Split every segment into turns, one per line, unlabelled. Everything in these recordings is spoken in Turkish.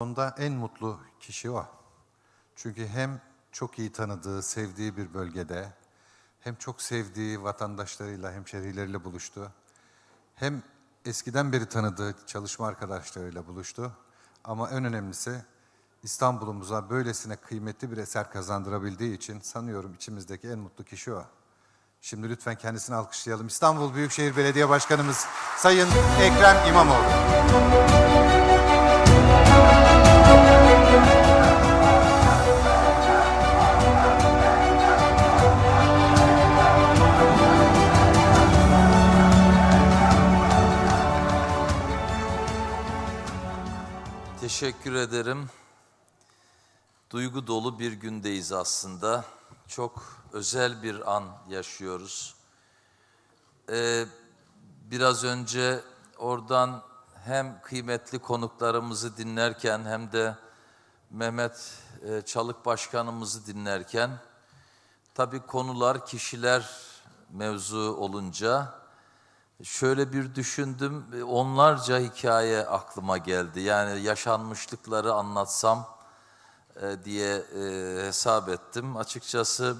Onda en mutlu kişi o. Çünkü hem çok iyi tanıdığı, sevdiği bir bölgede, hem çok sevdiği vatandaşlarıyla, hemşerileriyle buluştu. Hem eskiden beri tanıdığı çalışma arkadaşlarıyla buluştu. Ama en önemlisi İstanbul'umuza böylesine kıymetli bir eser kazandırabildiği için sanıyorum içimizdeki en mutlu kişi o. Şimdi lütfen kendisini alkışlayalım. İstanbul Büyükşehir Belediye Başkanımız Sayın Ekrem İmamoğlu.
Teşekkür ederim. Duygu dolu bir gündeyiz aslında. Çok özel bir an yaşıyoruz. Ee, biraz önce oradan hem kıymetli konuklarımızı dinlerken hem de Mehmet e, Çalık Başkanımızı dinlerken tabii konular, kişiler mevzu olunca Şöyle bir düşündüm, e, onlarca hikaye aklıma geldi. Yani yaşanmışlıkları anlatsam e, diye hesap ettim. Açıkçası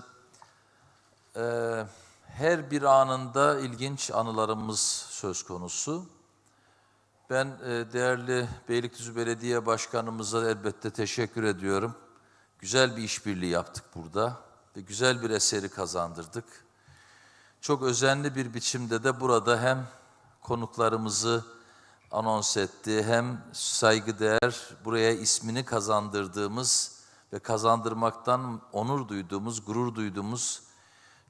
her bir anında ilginç anılarımız söz konusu. Ben e, değerli Beylikdüzü Belediye Başkanımıza elbette teşekkür ediyorum. Güzel bir işbirliği yaptık burada ve güzel bir eseri kazandırdık. Çok özenli bir biçimde de burada hem konuklarımızı anons etti hem saygıdeğer buraya ismini kazandırdığımız ve kazandırmaktan onur duyduğumuz, gurur duyduğumuz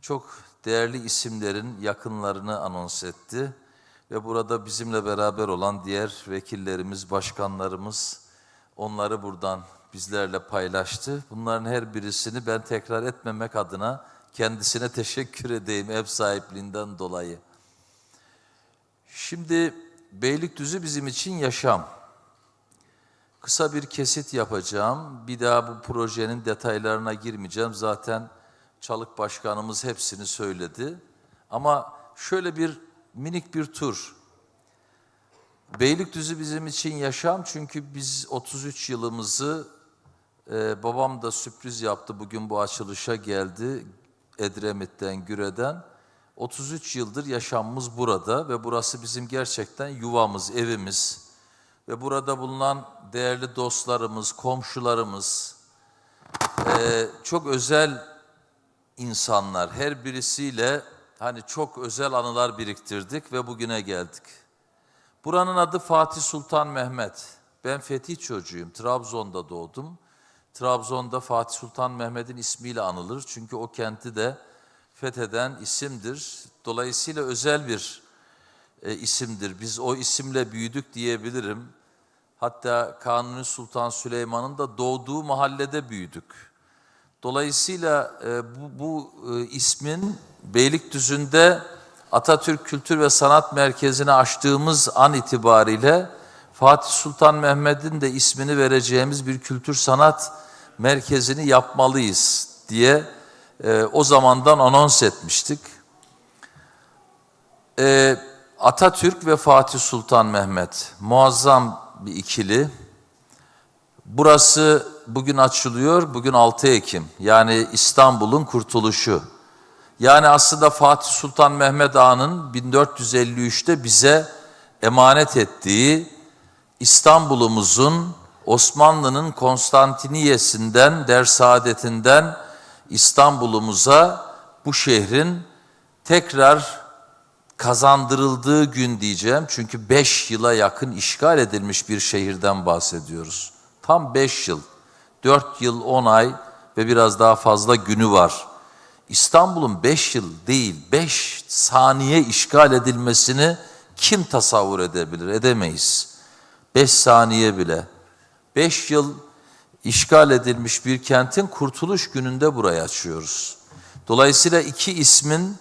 çok değerli isimlerin yakınlarını anons etti. Ve burada bizimle beraber olan diğer vekillerimiz, başkanlarımız onları buradan bizlerle paylaştı. Bunların her birisini ben tekrar etmemek adına kendisine teşekkür edeyim ev sahipliğinden dolayı. Şimdi Beylikdüzü bizim için yaşam. Kısa bir kesit yapacağım. Bir daha bu projenin detaylarına girmeyeceğim. Zaten Çalık Başkanımız hepsini söyledi. Ama şöyle bir minik bir tur. Beylikdüzü bizim için yaşam çünkü biz 33 yılımızı e, babam da sürpriz yaptı bugün bu açılışa geldi. Edremit'ten, Güre'den. 33 yıldır yaşamımız burada ve burası bizim gerçekten yuvamız, evimiz. Ve burada bulunan değerli dostlarımız, komşularımız, eee, çok özel insanlar. Her birisiyle hani çok özel anılar biriktirdik ve bugüne geldik. Buranın adı Fatih Sultan Mehmet. Ben fetih çocuğuyum. Trabzon'da doğdum. Trabzon'da Fatih Sultan Mehmet'in ismiyle anılır. Çünkü o kenti de fetheden isimdir. Dolayısıyla özel bir e, isimdir. Biz o isimle büyüdük diyebilirim. Hatta Kanuni Sultan Süleyman'ın da doğduğu mahallede büyüdük. Dolayısıyla e, bu, bu e, ismin Beylikdüzü'nde Atatürk Kültür ve Sanat Merkezi'ni açtığımız an itibariyle Fatih Sultan Mehmet'in de ismini vereceğimiz bir kültür sanat merkezini yapmalıyız diye e, o zamandan anons etmiştik. E, Atatürk ve Fatih Sultan Mehmet muazzam bir ikili. Burası bugün açılıyor, bugün 6 Ekim. Yani İstanbul'un kurtuluşu. Yani aslında Fatih Sultan Mehmet Ağa'nın 1453'te bize emanet ettiği İstanbul'umuzun Osmanlı'nın Konstantiniyesi'nden, der saadetinden İstanbul'umuza bu şehrin tekrar kazandırıldığı gün diyeceğim. Çünkü beş yıla yakın işgal edilmiş bir şehirden bahsediyoruz. Tam beş yıl, dört yıl, on ay ve biraz daha fazla günü var. İstanbul'un beş yıl değil, beş saniye işgal edilmesini kim tasavvur edebilir? Edemeyiz. Beş saniye bile. Beş yıl işgal edilmiş bir kentin kurtuluş gününde burayı açıyoruz. Dolayısıyla iki ismin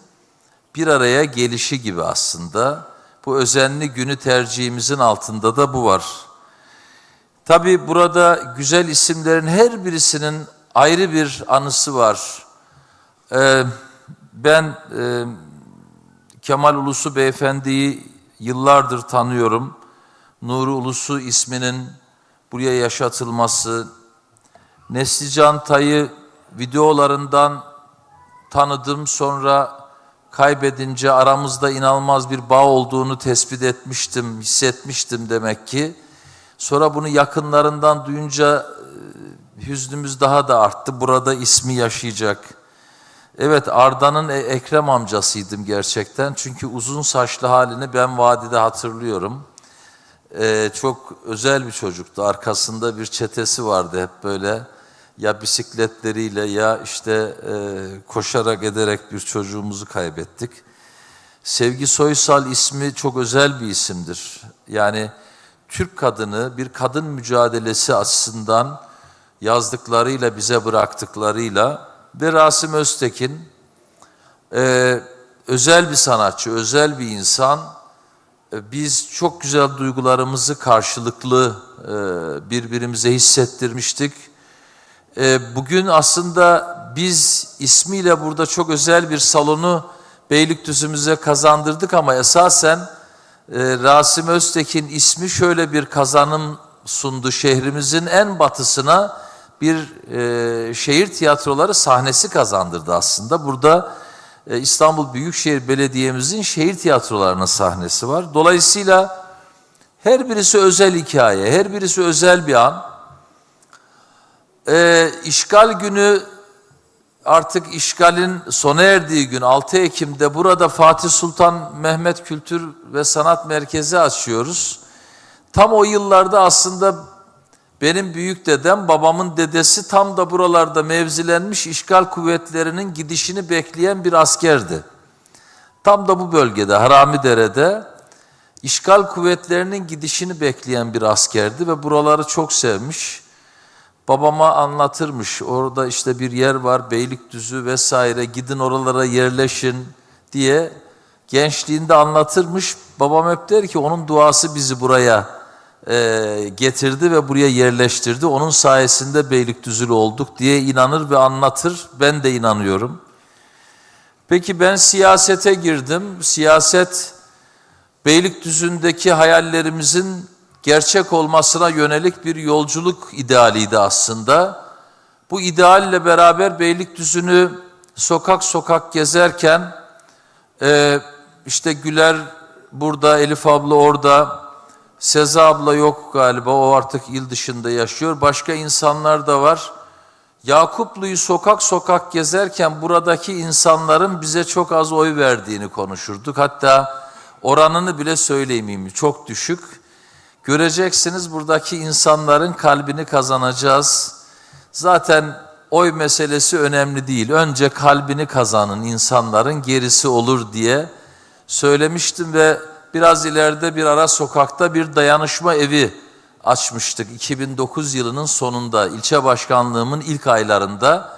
bir araya gelişi gibi aslında. Bu özenli günü tercihimizin altında da bu var. Tabi burada güzel isimlerin her birisinin ayrı bir anısı var. Ee, ben e, Kemal Ulusu Beyefendi'yi yıllardır tanıyorum. Nuri Ulusu isminin buraya yaşatılması, Neslican Tay'ı videolarından tanıdım sonra kaybedince aramızda inanılmaz bir bağ olduğunu tespit etmiştim, hissetmiştim demek ki. Sonra bunu yakınlarından duyunca e, hüznümüz daha da arttı. Burada ismi yaşayacak. Evet Arda'nın E- Ekrem amcasıydım gerçekten. Çünkü uzun saçlı halini ben vadide hatırlıyorum. Ee, çok özel bir çocuktu. Arkasında bir çetesi vardı hep böyle. Ya bisikletleriyle ya işte e, koşarak ederek bir çocuğumuzu kaybettik. Sevgi Soysal ismi çok özel bir isimdir. Yani Türk kadını bir kadın mücadelesi açısından yazdıklarıyla bize bıraktıklarıyla ve Rasim Öztekin e, özel bir sanatçı, özel bir insan. E, Biz çok güzel duygularımızı karşılıklı e, birbirimize hissettirmiştik. E, Bugün aslında biz ismiyle burada çok özel bir salonu Beylikdüzü'müze kazandırdık ama esasen e, Rasim Öztekin ismi şöyle bir kazanım sundu şehrimizin en batısına bir e, şehir tiyatroları sahnesi kazandırdı aslında. Burada e, İstanbul Büyükşehir Belediye'mizin şehir tiyatrolarının sahnesi var. Dolayısıyla her birisi özel hikaye, her birisi özel bir an. E, işgal günü artık işgalin sona erdiği gün 6 Ekim'de burada Fatih Sultan Mehmet Kültür ve Sanat Merkezi açıyoruz. Tam o yıllarda aslında benim büyük dedem, babamın dedesi tam da buralarda mevzilenmiş işgal kuvvetlerinin gidişini bekleyen bir askerdi. Tam da bu bölgede, Haramidere'de işgal kuvvetlerinin gidişini bekleyen bir askerdi ve buraları çok sevmiş. Babama anlatırmış. Orada işte bir yer var, Beylikdüzü vesaire. Gidin oralara yerleşin diye gençliğinde anlatırmış. Babam hep der ki onun duası bizi buraya e, getirdi ve buraya yerleştirdi. Onun sayesinde Beylikdüzülü olduk diye inanır ve anlatır. Ben de inanıyorum. Peki ben siyasete girdim. Siyaset Beylikdüzü'ndeki hayallerimizin gerçek olmasına yönelik bir yolculuk idealiydi aslında. Bu idealle beraber Beylikdüzü'nü sokak sokak gezerken e, işte Güler burada, Elif abla orada, Seza abla yok galiba o artık il dışında yaşıyor. Başka insanlar da var. Yakuplu'yu sokak sokak gezerken buradaki insanların bize çok az oy verdiğini konuşurduk. Hatta oranını bile söyleyeyim çok düşük. Göreceksiniz buradaki insanların kalbini kazanacağız. Zaten oy meselesi önemli değil. Önce kalbini kazanın insanların gerisi olur diye söylemiştim ve biraz ileride bir ara sokakta bir dayanışma evi açmıştık 2009 yılının sonunda ilçe başkanlığımın ilk aylarında.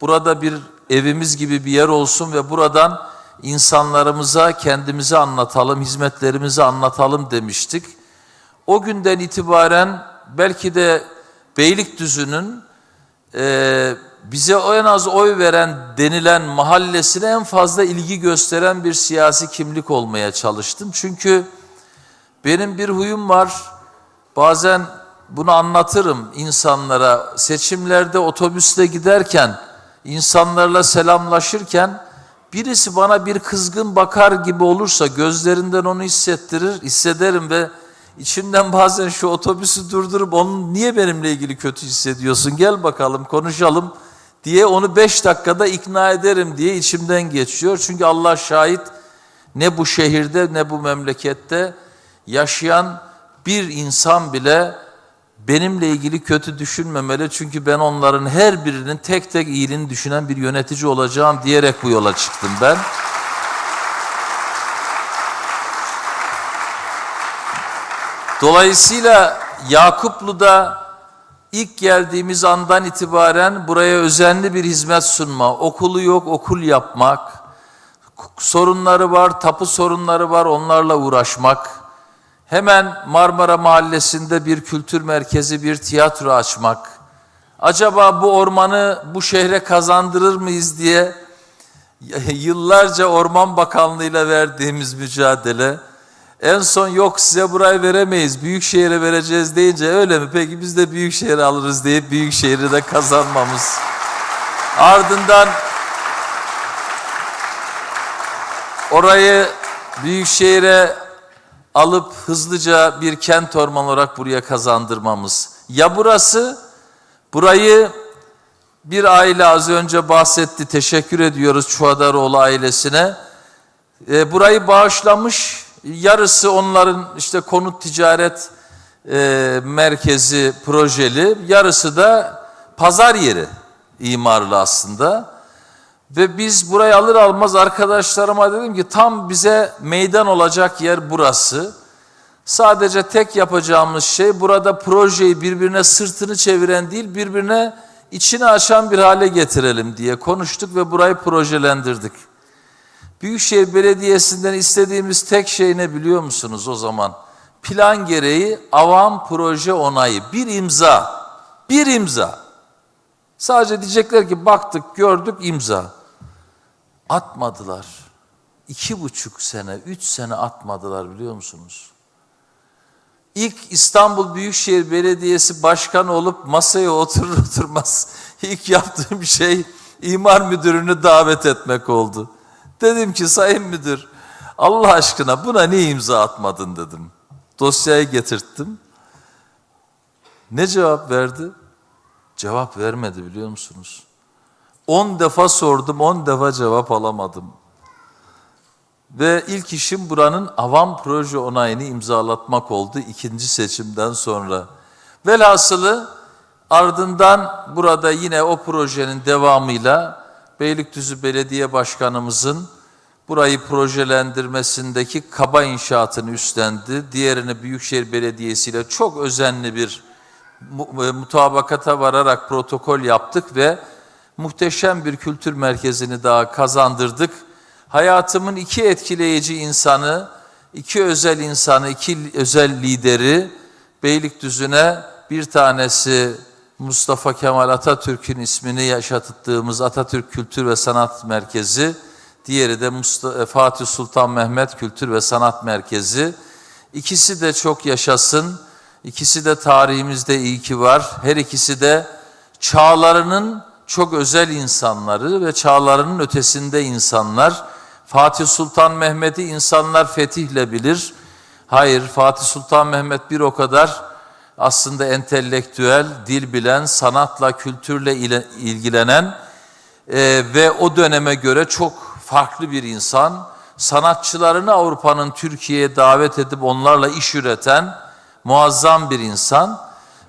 Burada bir evimiz gibi bir yer olsun ve buradan insanlarımıza kendimizi anlatalım, hizmetlerimizi anlatalım demiştik. O günden itibaren belki de Beylikdüzü'nün e, bize en az oy veren denilen mahallesine en fazla ilgi gösteren bir siyasi kimlik olmaya çalıştım. Çünkü benim bir huyum var. Bazen bunu anlatırım insanlara. Seçimlerde otobüste giderken, insanlarla selamlaşırken birisi bana bir kızgın bakar gibi olursa gözlerinden onu hissettirir, hissederim ve içimden bazen şu otobüsü durdurup onun niye benimle ilgili kötü hissediyorsun gel bakalım konuşalım diye onu beş dakikada ikna ederim diye içimden geçiyor. Çünkü Allah şahit ne bu şehirde ne bu memlekette yaşayan bir insan bile benimle ilgili kötü düşünmemeli. Çünkü ben onların her birinin tek tek iyiliğini düşünen bir yönetici olacağım diyerek bu yola çıktım ben. Dolayısıyla Yakuplu'da ilk geldiğimiz andan itibaren buraya özenli bir hizmet sunma, okulu yok okul yapmak, sorunları var, tapu sorunları var onlarla uğraşmak, hemen Marmara Mahallesi'nde bir kültür merkezi, bir tiyatro açmak, acaba bu ormanı bu şehre kazandırır mıyız diye yıllarca Orman Bakanlığı'yla verdiğimiz mücadele, En son yok size burayı veremeyiz, büyük şehire vereceğiz deyince öyle mi? Peki biz de büyük şehri alırız deyip büyük şehri de kazanmamız. Ardından orayı büyük şehire alıp hızlıca bir kent orman olarak buraya kazandırmamız. Ya burası, burayı bir aile az önce bahsetti, teşekkür ediyoruz Çuhadaroğlu ailesine. E, burayı bağışlamış, yarısı onların işte konut ticaret e, merkezi projeli, yarısı da pazar yeri imarlı aslında. Ve biz burayı alır almaz arkadaşlarıma dedim ki tam bize meydan olacak yer burası. Sadece tek yapacağımız şey burada projeyi birbirine sırtını çeviren değil birbirine içini açan bir hale getirelim diye konuştuk ve burayı projelendirdik. Büyükşehir Belediyesi'nden istediğimiz tek şey ne biliyor musunuz o zaman? Plan gereği avam proje onayı. Bir imza. Bir imza. Sadece diyecekler ki baktık, gördük, imza. Atmadılar. İki buçuk sene, üç sene atmadılar biliyor musunuz? İlk İstanbul Büyükşehir Belediyesi Başkanı olup masaya oturur oturmaz ilk yaptığım şey imar müdürünü davet etmek oldu. Dedim ki sayın müdür Allah aşkına buna niye imza atmadın dedim. Dosyayı getirttim. Ne cevap verdi? Cevap vermedi biliyor musunuz? 10 defa sordum, 10 defa cevap alamadım. Ve ilk işim buranın avam proje onayını imzalatmak oldu ikinci seçimden sonra. Velhasılı ardından burada yine o projenin devamıyla Beylikdüzü Belediye Başkanımızın burayı projelendirmesindeki kaba inşaatını üstlendi. Diğerini Büyükşehir Belediyesi ile çok özenli bir e, mutabakata vararak protokol yaptık ve muhteşem bir kültür merkezini daha kazandırdık. Hayatımın iki etkileyici insanı, iki özel insanı, iki özel lideri Beylikdüzü'ne bir tanesi Mustafa Kemal Atatürk'ün ismini yaşattığımız Atatürk Kültür ve Sanat Merkezi, diğeri de Musta- Fatih Sultan Mehmet Kültür ve Sanat Merkezi. İkisi de çok yaşasın. İkisi de tarihimizde iyi ki var. Her ikisi de çağlarının çok özel insanları ve çağlarının ötesinde insanlar. Fatih Sultan Mehmet'i insanlar fetihle bilir. Hayır, Fatih Sultan Mehmet bir o kadar aslında entelektüel, dil bilen, sanatla, kültürle ile- ilgilenen e, ve o döneme göre çok farklı bir insan. Sanatçılarını Avrupa'nın Türkiye'ye davet edip onlarla iş üreten muazzam bir insan.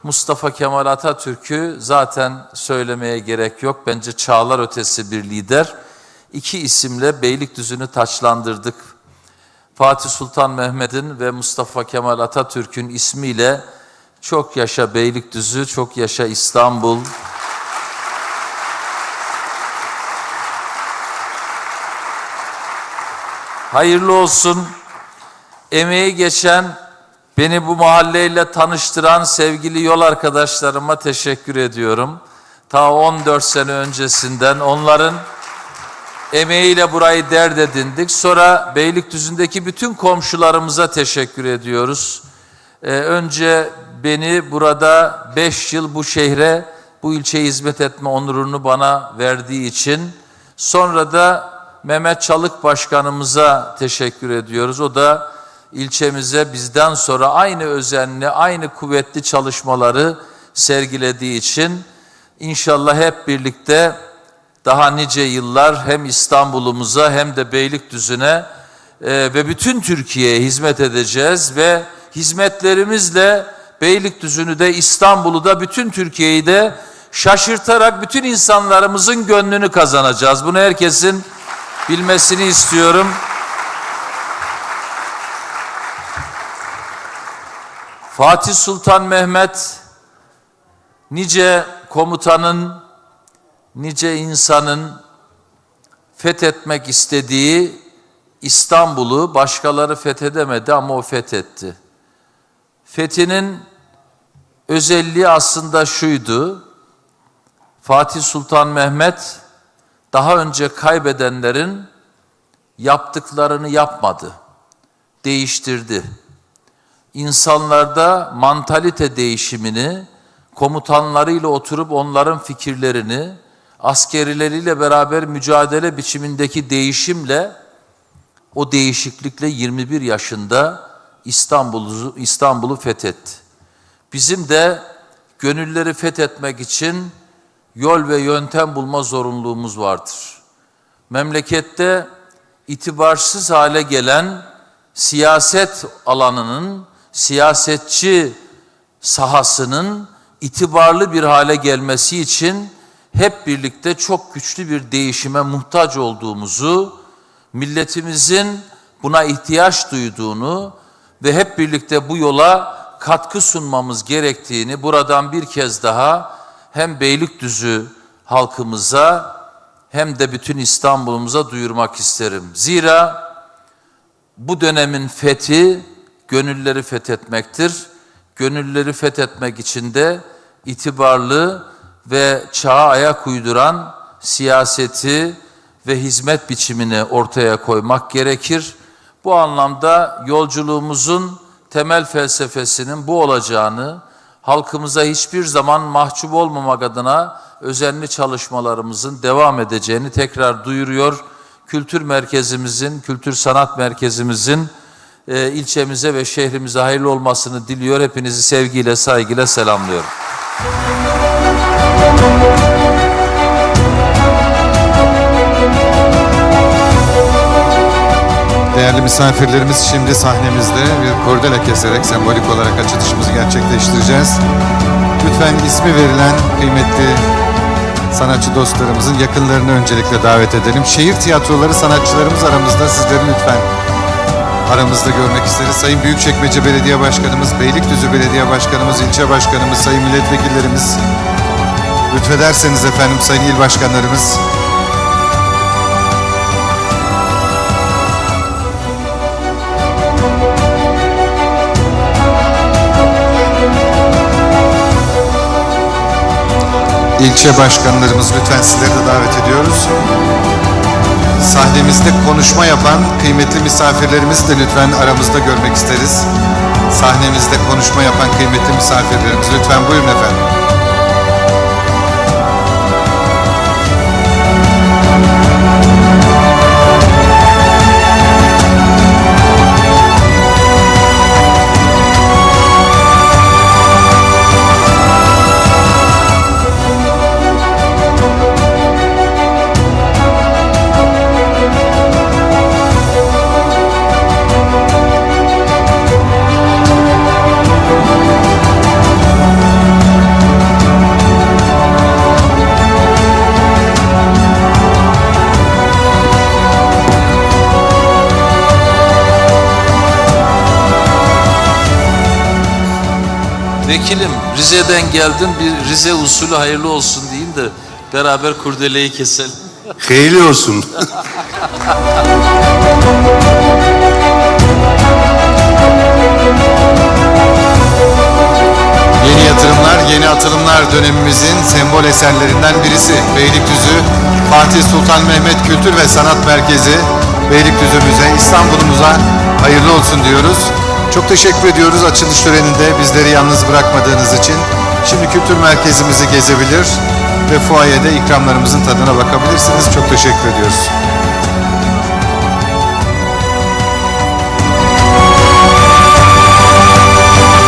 Mustafa Kemal Atatürk'ü zaten söylemeye gerek yok. Bence çağlar ötesi bir lider. İki isimle Beylikdüzü'nü taçlandırdık. Fatih Sultan Mehmet'in ve Mustafa Kemal Atatürk'ün ismiyle çok yaşa Beylikdüzü, çok yaşa İstanbul. Hayırlı olsun. Emeği geçen, beni bu mahalleyle tanıştıran sevgili yol arkadaşlarıma teşekkür ediyorum. Ta 14 sene öncesinden onların emeğiyle burayı dert edindik. Sonra Beylikdüzü'ndeki bütün komşularımıza teşekkür ediyoruz. Ee, önce beni burada 5 yıl bu şehre, bu ilçeye hizmet etme onurunu bana verdiği için, sonra da Mehmet Çalık Başkanımıza teşekkür ediyoruz. O da ilçemize bizden sonra aynı özenli, aynı kuvvetli çalışmaları sergilediği için inşallah hep birlikte daha nice yıllar hem İstanbul'umuza hem de Beylikdüzü'ne e, ve bütün Türkiye'ye hizmet edeceğiz ve hizmetlerimizle Beylikdüzü'nü de İstanbul'u da bütün Türkiye'yi de şaşırtarak bütün insanlarımızın gönlünü kazanacağız. Bunu herkesin bilmesini istiyorum. Fatih Sultan Mehmet nice komutanın nice insanın fethetmek istediği İstanbul'u başkaları fethedemedi ama o fethetti. Fethinin özelliği aslında şuydu. Fatih Sultan Mehmet daha önce kaybedenlerin yaptıklarını yapmadı. değiştirdi. İnsanlarda mantalite değişimini, komutanlarıyla oturup onların fikirlerini, askerileriyle beraber mücadele biçimindeki değişimle, o değişiklikle 21 yaşında İstanbul'u İstanbul'u fethetti. Bizim de gönülleri fethetmek için yol ve yöntem bulma zorunluluğumuz vardır. Memlekette itibarsız hale gelen siyaset alanının, siyasetçi sahasının itibarlı bir hale gelmesi için hep birlikte çok güçlü bir değişime muhtaç olduğumuzu, milletimizin buna ihtiyaç duyduğunu ve hep birlikte bu yola katkı sunmamız gerektiğini buradan bir kez daha hem Beylikdüzü halkımıza hem de bütün İstanbul'umuza duyurmak isterim. Zira bu dönemin fethi gönülleri fethetmektir. Gönülleri fethetmek için de itibarlı ve çağa ayak uyduran siyaseti ve hizmet biçimini ortaya koymak gerekir. Bu anlamda yolculuğumuzun temel felsefesinin bu olacağını, halkımıza hiçbir zaman mahcup olmamak adına özenli çalışmalarımızın devam edeceğini tekrar duyuruyor. Kültür merkezimizin, kültür sanat merkezimizin e, ilçemize ve şehrimize hayırlı olmasını diliyor. Hepinizi sevgiyle, saygıyla selamlıyorum.
Değerli misafirlerimiz şimdi sahnemizde bir kordele keserek sembolik olarak açılışımızı gerçekleştireceğiz. Lütfen ismi verilen kıymetli sanatçı dostlarımızın yakınlarını öncelikle davet edelim. Şehir tiyatroları sanatçılarımız aramızda sizleri lütfen aramızda görmek isteriz. Sayın Büyükçekmece Belediye Başkanımız, Beylikdüzü Belediye Başkanımız, ilçe başkanımız, sayın milletvekillerimiz, lütfederseniz efendim sayın il başkanlarımız, ilçe başkanlarımız lütfen sizleri de davet ediyoruz. Sahnemizde konuşma yapan kıymetli misafirlerimizi de lütfen aramızda görmek isteriz. Sahnemizde konuşma yapan kıymetli misafirlerimiz lütfen buyurun efendim.
Rize'den geldim bir Rize usulü hayırlı olsun diyeyim de beraber kurdeleyi keselim.
Hayırlı olsun.
Yeni yatırımlar, yeni atılımlar dönemimizin sembol eserlerinden birisi. Beylikdüzü Fatih Sultan Mehmet Kültür ve Sanat Merkezi Beylikdüzü'müze, İstanbul'umuza hayırlı olsun diyoruz. Çok teşekkür ediyoruz açılış töreninde bizleri yalnız bırakmadığınız için. Şimdi kültür merkezimizi gezebilir ve fuayede ikramlarımızın tadına bakabilirsiniz. Çok teşekkür ediyoruz.